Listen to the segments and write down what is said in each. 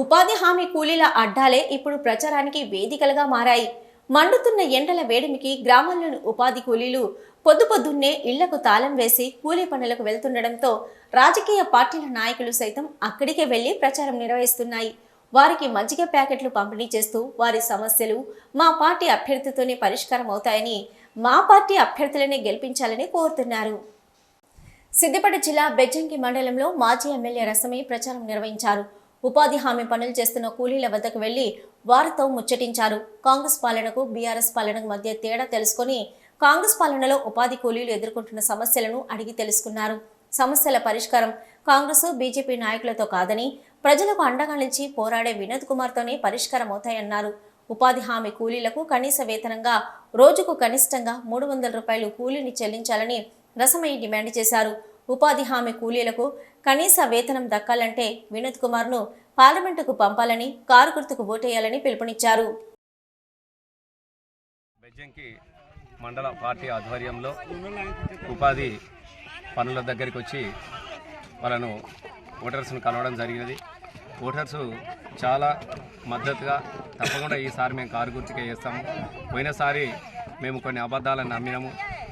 ఉపాధి హామీ కూలీల అడ్డాలే ఇప్పుడు ప్రచారానికి వేదికలుగా మారాయి. మండుతున్న ఎండల వేడిమికి గ్రామాల్లోని ఉపాధి కూలీలు పొద్దు పొద్దున్నే ఇళ్ళకు తాళం వేసి కూలీ పనులకు వెళ్తుండడంతో రాజకీయ పార్టీల నాయకులు సైతం అక్కడికే వెళ్ళి ప్రచారం నిర్వహిస్తున్నాయి. వారికి మజ్జిగ ప్యాకెట్లు పంపిణీ చేస్తూ వారి సమస్యలు మా పార్టీ అభ్యర్థితోనే పరిష్కారం అవుతాయని మా పార్టీ అభ్యర్థులనే గెలిపించాలని కోరుతున్నారు. సిద్దిపేట జిల్లా బెజ్జంకి మండలంలో మాజీ ఎమ్మెల్యే రసమే ప్రచారం నిర్వహించారు. ఉపాధి హామీ పనులు చేస్తున్న కూలీల వద్దకు వెళ్ళి వారితో ముచ్చటించారు. కాంగ్రెస్ పాలనకు బీఆర్ఎస్ పాలనకు మధ్య తేడా తెలుసుకొని కాంగ్రెస్ పాలనలో ఉపాధి కూలీలు ఎదుర్కొంటున్న సమస్యలను అడిగి తెలుసుకున్నారు. సమస్యల పరిష్కారం కాంగ్రెస్ బీజేపీ నాయకులతో కాదని ప్రజలకు అండగా నిలిచి పోరాడే వినోద్ కుమార్తోనే పరిష్కారం అవుతాయన్నారు. ఉపాధి హామీ కూలీలకు కనీస వేతనంగా రోజుకు కనిష్టంగా మూడు వందల రూపాయలు కూలీని చెల్లించాలని రసమయ్య డిమాండ్ చేశారు. ఉపాధి హామీ కూలీలకు కనీస వేతనం దక్కాలంటే వినోద్ కుమార్ను పార్లమెంటుకు పంపాలని కారు గుర్తుకు ఓటేయాలని పిలుపునిచ్చారు. బెజ్జంకి మండల పార్టీ ఆధ్వర్యంలో ఉపాధి పనుల దగ్గరికి వచ్చి వాళ్ళను ఓటర్స్ను కలవడం జరిగినది. ఓటర్స్ చాలా మద్దతుగా తప్పకుండా ఈసారి మేము కారు గుర్తుకే చేస్తాము. పోయినసారి మేము కొన్ని అబద్ధాలను నమ్మినాము.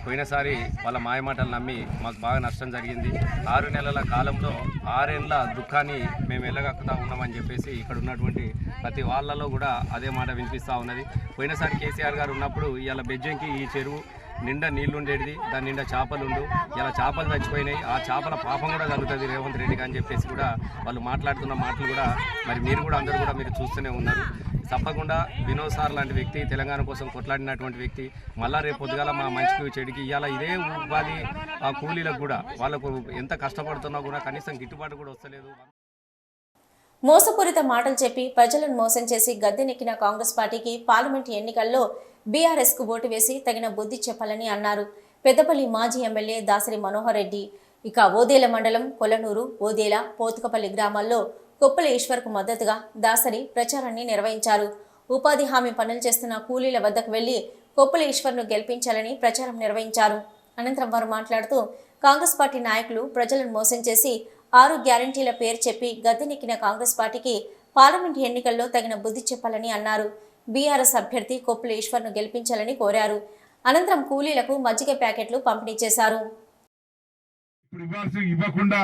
పోయినసారి వాళ్ళ మాయమాటలు నమ్మి మాకు బాగా నష్టం జరిగింది. ఆరు నెలల కాలంలో ఆరేళ్ళ దుఃఖాన్ని మేము వెళ్ళగక్కుతా ఉన్నామని చెప్పేసి ఇక్కడ ఉన్నటువంటి ప్రతి వాళ్ళలో కూడా అదే మాట వినిపిస్తూ ఉన్నది. పోయినసారి కేసీఆర్ గారు ఉన్నప్పుడు ఇవాళ బెజ్జంకి ఈ చెరువు నిండా నీళ్ళుండేది దాని నిండా చేపలు ఉండు. ఇలా చేపలు చచ్చిపోయినాయి. ఆ చేపల పాపం కూడా కలుగుతుంది రేవంత్ రెడ్డికి అని చెప్పేసి కూడా వాళ్ళు మాట్లాడుతున్న మాటలు కూడా మరి మీరు కూడా అందరూ కూడా మీరు చూస్తూనే ఉన్నారు. తప్పకుండా వినోద్ సార్ లాంటి వ్యక్తి తెలంగాణ కోసం కొట్లాడినటువంటి వ్యక్తి మళ్ళా రేపు పొద్దుగాల మా మంచికి చెడికి ఇవాళ ఇదే ఉపాధి ఆ కూలీలకు కూడా వాళ్ళకు ఎంత కష్టపడుతున్నా కూడా కనీసం గిట్టుబాటు కూడా వస్తలేదు. మోసపూరిత మాటలు చెప్పి ప్రజలను మోసం చేసి గద్దెనెక్కిన కాంగ్రెస్ పార్టీకి పార్లమెంటు ఎన్నికల్లో బీఆర్ఎస్కు ఓటు వేసి తగిన బుద్ధి చెప్పాలని అన్నారు. పెద్దపల్లి మాజీ ఎమ్మెల్యే దాసరి మనోహర్ రెడ్డి. ఇక ఓదేల మండలం కొలనూరు ఓదేల పోతుకపల్లి గ్రామాల్లో కొప్పల ఈశ్వర్కు మద్దతుగా దాసరి ప్రచారాన్ని నిర్వహించారు. ఉపాధి హామీ పనులు చేస్తున్న కూలీల వద్దకు వెళ్ళి కొప్పల ఈశ్వర్ను గెలిపించాలని ప్రచారం నిర్వహించారు. అనంతరం వారు మాట్లాడుతూ కాంగ్రెస్ పార్టీ నాయకులు ప్రజలను మోసం చేసి ఆరు గ్యారంటీల పేరు చెప్పి గద్దెనెక్కిన కాంగ్రెస్ పార్టీకి పార్లమెంట్ ఎన్నికల్లో తగిన బుద్ధి చెప్పాలని అన్నారు. బీఆర్ఎస్ అభ్యర్థి కొప్పుల ఈశ్వర్ను గెలిపించాలని కోరారు. అనంతరం కూలీలకు మజ్జిగ ప్యాకెట్లు పంపిణీ చేశారు. ఇవ్వకుండా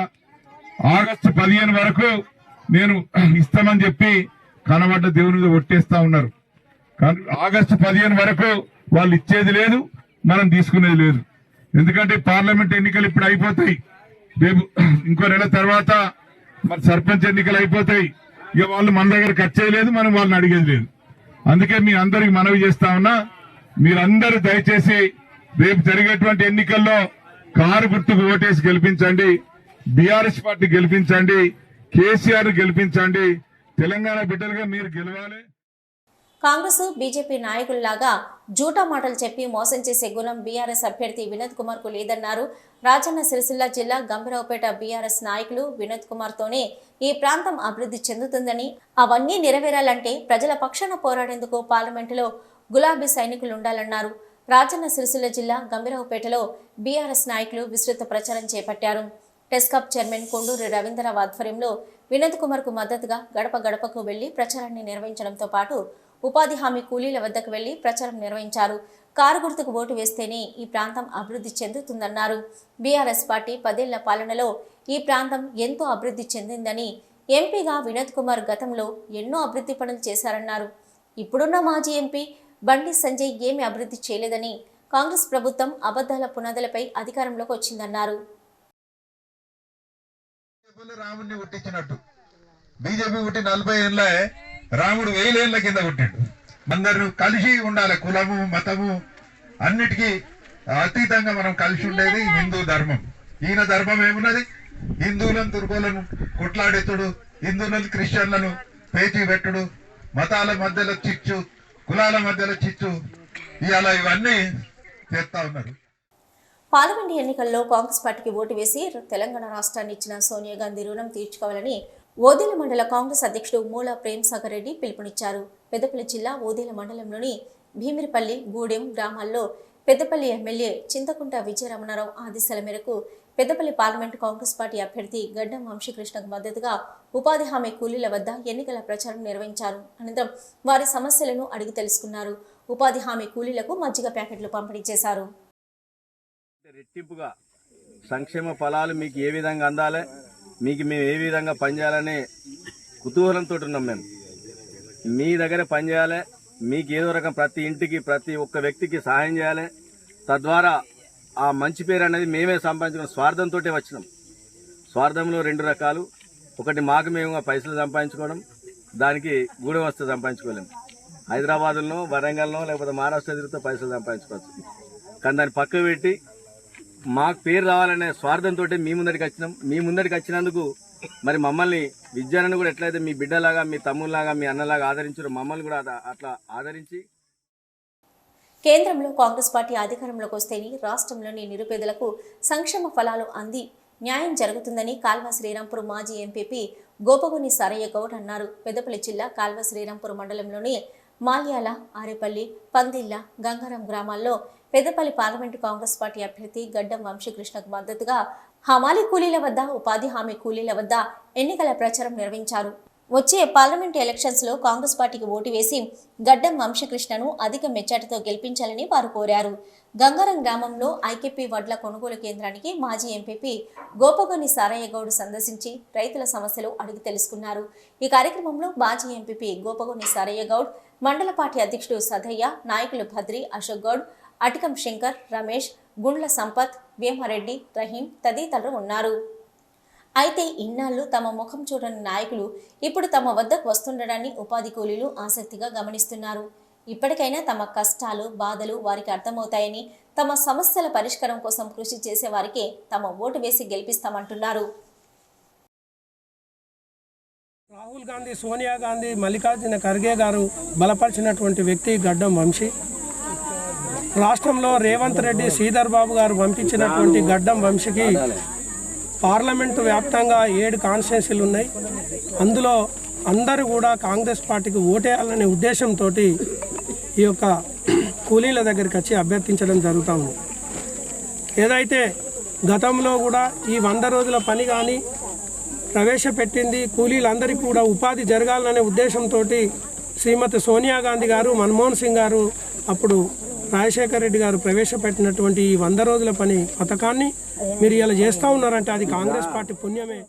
ఆగస్టు పదిహేను వరకు నేను ఇస్తామని చెప్పి కనబడ్డ దేవుని మీద ఒట్టేస్తా ఉన్నారు. కానీ ఆగస్టు పదిహేను వరకు వాళ్ళు ఇచ్చేది లేదు మనం తీసుకునేది లేదు. ఎందుకంటే పార్లమెంట్ ఎన్నికలు ఇప్పుడు అయిపోతాయి. రేపు ఇంకో నెల తర్వాత మరి సర్పంచ్ ఎన్నికలు అయిపోతాయి. ఇక వాళ్ళు మన దగ్గర ఖర్చు చేయలేదు మనం వాళ్ళని అడిగేది లేదు. అందుకే మీ అందరికి మనవి చేస్తా ఉన్నా మీరందరూ దయచేసి రేపు జరిగేటువంటి ఎన్నికల్లో కారు గుర్తుకు ఓటేసి గెలిపించండి బీఆర్ఎస్ పార్టీ గెలిపించండి కేసీఆర్ గెలిపించండి తెలంగాణ బిడ్డలుగా మీరు గెలవాలి. కాంగ్రెస్ బీజేపీ నాయకుల్లాగా జూటా మాటలు చెప్పి మోసం చేసే గుణం బీఆర్ఎస్ అభ్యర్థి వినోద్ కుమార్కు లేదన్నారు. రాజన్న సిరిసిల్ల జిల్లా గంభీరావుపేట బీఆర్ఎస్ నాయకులు వినోద్ కుమార్ తోనే ఈ ప్రాంతం అభివృద్ధి చెందుతుందని అవన్నీ నెరవేరాలంటే ప్రజల పక్షాన పోరాడేందుకు పార్లమెంటులో గులాబీ సైనికులు ఉండాలన్నారు రాజన్న సిరిసిల్ల జిల్లా గంభీరావుపేటలో బీఆర్ఎస్ నాయకులు విస్తృత ప్రచారం చేపట్టారు. టెస్కాప్ చైర్మన్ కొండూరి రవీంద్రరావు ఆధ్వర్యంలో వినోద్ కుమార్కు మద్దతుగా గడప గడపకు వెళ్ళి ప్రచారాన్ని నిర్వహించడంతో పాటు ఉపాధి హామీ కూలీల వద్దకు వెళ్ళి ప్రచారం నిర్వహించారు. కారు గుర్తుకు ఓటు వేస్తేనే ఈ ప్రాంతం అభివృద్ధి చెందుతుందన్నారు. బీఆర్ఎస్ పార్టీ పదేళ్ళ పాలనలో ఈ ప్రాంతం ఎంతో అభివృద్ధి చెందిందని ఎంపీగా వినోద్ కుమార్ గతంలో ఎన్నో అభివృద్ధి పనులు చేశారన్నారు. ఇప్పుడున్న మాజీ ఎంపీ బండి సంజయ్ ఏమి అభివృద్ధి చేయలేదని కాంగ్రెస్ ప్రభుత్వం అబద్ధాల పునాదులపై అధికారంలోకి వచ్చిందన్నారు. రాముడిని బీజేపీ పుట్టి నలభై ఏళ్ళే రాముడు వేలేళ్ళ కింద పుట్టిండు. అందరూ కలిసి ఉండాలి కులము మతము అన్నిటికీ అతీతంగా మనం కలిసి ఉండేది హిందూ ధర్మం. ఈయన ధర్మం ఏమున్నది? హిందువులను తుర్కోలను కొట్లాడెత్తుడు హిందువులను క్రిస్టియన్లను పేచీ పెట్టుడు మతాల మధ్యలో చిచ్చు కులాల మధ్యలో చిచ్చు. ఇవాళ ఇవన్నీ చేస్తా ఉన్నారు. పార్లమెంట్ ఎన్నికల్లో కాంగ్రెస్ పార్టీకి ఓటు వేసి తెలంగాణ రాష్ట్రాన్ని ఇచ్చిన సోనియా గాంధీ రుణం తీర్చుకోవాలని ఓదేల మండల కాంగ్రెస్ అధ్యక్షుడు మూల ప్రేమ్ సాగర్ రెడ్డి పిలుపునిచ్చారు. పెద్దపల్లి జిల్లా ఓదేల మండలంలోని భీమిరిపల్లి గూడెం గ్రామాల్లో పెద్దపల్లి ఎమ్మెల్యే చింతకుంట విజయరమణారావు ఆదేశాల మేరకు పెద్దపల్లి పార్లమెంటు కాంగ్రెస్ పార్టీ అభ్యర్థి గడ్డం వంశీకృష్ణకు మద్దతుగా ఉపాధి హామీ కూలీల వద్ద ఎన్నికల ప్రచారం నిర్వహించారు. అనంతరం వారి సమస్యలను అడిగి తెలుసుకున్నారు. ఉపాధి హామీ కూలీలకు మజ్జిగ ప్యాకెట్లు పంపిణీ చేశారు. రెట్టింపుగా సంక్షేమ ఫలాలు మీకు ఏ విధంగా అందాలి? మీకు మేము ఏ విధంగా పనిచేయాలనే కుతూహలంతో ఉన్నాం మేము. మీ దగ్గర పనిచేయాలి మీకు ఏదో రకం ప్రతి ఇంటికి ప్రతి ఒక్క వ్యక్తికి సహాయం చేయాలి. తద్వారా ఆ మంచి పేరు అనేది మేమే సంపాదించుకున్న స్వార్థంతో వచ్చినాం. స్వార్థంలో రెండు రకాలు. ఒకటి మాకు మేము పైసలు సంపాదించుకోవడం దానికి గూడెం సంపాదించుకోలేము హైదరాబాద్లో వరంగల్లో లేకపోతే మహారాష్ట్ర ఎదురుతో పైసలు సంపాదించుకోవచ్చు. కానీ దాన్ని పక్కకు పెట్టి మాకు పేరు రావాలనే స్వార్థంతో మీ ముందరికి వచ్చినాం. మీ ముందరికి వచ్చినందుకు మరి మమ్మల్ని విద్యాలను కూడా ఎట్లయితే మీ బిడ్డలాగా మీ తమ్ముళ్ళలాగా మీ అన్నలాగా ఆదరించారు మమ్మల్ని కూడా అట్లా ఆదరించి కేంద్రంలో కాంగ్రెస్ పార్టీ అధికారంలోకి వస్తేనే రాష్ట్రంలోని నిరుపేదలకు సంక్షేమ ఫలాలు అంది. న్యాయం జరుగుతుందని కాల్వ శ్రీరాంపూర్ మాజీ ఎంపీపీ గోపగుని సరయ్య గౌడ్ అన్నారు. పెద్దపల్లి జిల్లా కాల్వ శ్రీరాంపూర్ మండలంలోని మాల్యాల ఆరేపల్లి పందిళ్ళ గంగారం గ్రామాల్లో పెద్దపల్లి పార్లమెంటు కాంగ్రెస్ పార్టీ అభ్యర్థి గడ్డం వంశీకృష్ణకు మద్దతుగా హమాలి కూలీల వద్ద ఉపాధి హామీ కూలీల వద్ద ఎన్నికల ప్రచారం నిర్వహించారు. వచ్చే పార్లమెంట్ ఎలక్షన్స్లో కాంగ్రెస్ పార్టీకి ఓటు వేసి గడ్డం వంశకృష్ణను అధిక మెచ్చాటితో గెలిపించాలని వారు కోరారు. గంగారం గ్రామంలో ఐకేపీ వడ్ల కొనుగోలు కేంద్రానికి మాజీ ఎంపీపీ గోపగోని సారయ్యగౌడ్ సందర్శించి రైతుల సమస్యలు అడిగి తెలుసుకున్నారు. ఈ కార్యక్రమంలో మాజీ ఎంపీపీ గోపగోని సారయ్యగౌడ్ మండల పార్టీ అధ్యక్షుడు సదయ్య నాయకులు భద్రి అశోక్ గౌడ్ అటికం శంకర్ రమేష్ గుండ్ల సంపత్ భీమారెడ్డి రహీం తదితరులు ఉన్నారు. అయితే ఇన్నాళ్ళు తమ ముఖం చూడని నాయకులు ఇప్పుడు తమ వద్దకు వస్తుండడాన్ని ఉపాధి కూలీలు ఆసక్తిగా గమనిస్తున్నారు. ఇప్పటికైనా తమ కష్టాలు బాధలు వారికి అర్థమవుతాయని తమ సమస్యల పరిష్కారం కోసం కృషి చేసే వారికే తమ ఓటు వేసి గెలిపిస్తామంటున్నారు. రాహుల్ గాంధీ సోనియా గాంధీ మల్లికార్జున ఖర్గే గారు బలపరిచినటువంటి వ్యక్తి గడ్డం వంశీ. రాష్ట్రంలో రేవంత్ రెడ్డి శ్రీధర్ బాబు గారు పంపించినటువంటి గడ్డం వంశీకి పార్లమెంటు వ్యాప్తంగా ఏడు కాన్స్టిట్యున్సీలు ఉన్నాయి. అందులో అందరూ కూడా కాంగ్రెస్ పార్టీకి ఓటేయాలనే ఉద్దేశంతో ఈ యొక్క కూలీల దగ్గరికి వచ్చి అభ్యర్థించడం జరుగుతూ ఉంది. ఏదైతే గతంలో కూడా ఈ వంద రోజుల పని కానీ ప్రవేశపెట్టింది కూలీలందరికీ కూడా ఉపాధి జరగాలనే ఉద్దేశంతో శ్రీమతి సోనియా గాంధీ గారు మన్మోహన్ సింగ్ గారు అప్పుడు రాజశేఖర రెడ్డి గారు ప్రవేశపెట్టినటువంటి ఈ వంద రోజుల పని పథకాన్ని మీరు ఇలా చేస్తూ ఉన్నారంటే అది కాంగ్రెస్ పార్టీ పుణ్యమే.